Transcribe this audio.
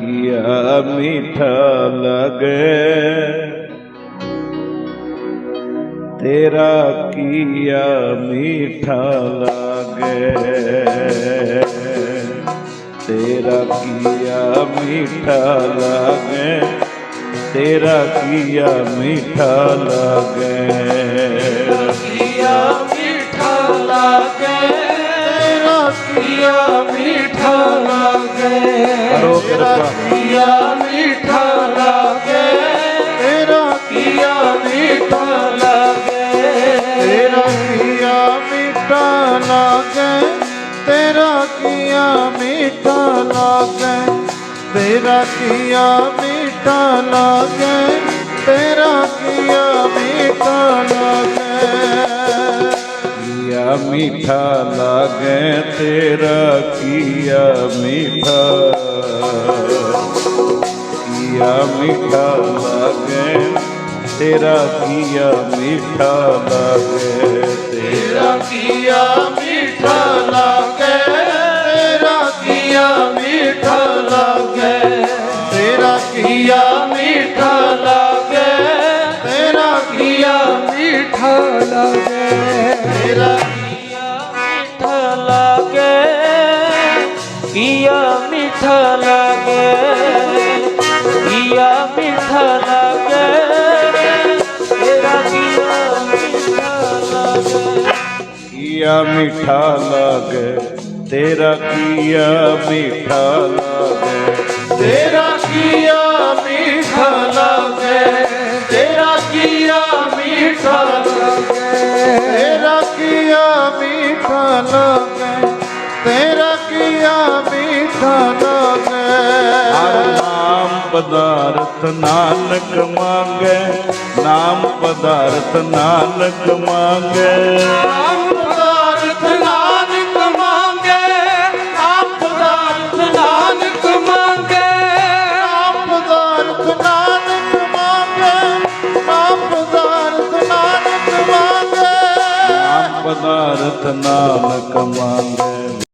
किया मीठा लगे। तेरा किया मीठा लगे। तेरा किया मीठा लगे। तेरा किया मीठा लगे। किया तेरा किया मीठा लागे, तेरा किया मीठा लागे, तेरा किया मीठा लागे। किया मीठा लगे, तेरा किया मीठा। किया मीठा लगे, तेरा किया मीठा लगे, तेरा किया मीठा लागे। ইয়া মিঠা লাগে ইয়া মিঠা লাগে তেরা ইয়া মিঠা লাগে ইয়া মিঠা লাগে তেরা কিয়া মিঠা লাগে তেরা ਤੇਰਾ ਕੀਆ ਮੀਠਾ ਲਾਗੇ ਤੇਰਾ ਕੀਆ ਮੀਠਾ ਲਾਗੇ ਹਰ ਨਾਮ ਪਦਾਰਥ ਨਾਨਕ ਮੰਗੇ, ਨਾਮ ਪਦਾਰਥ ਨਾਨਕ ਮੰਗੇ। ਪਦਾਰਥ ਨਾਲ ਕਮਾਵੇ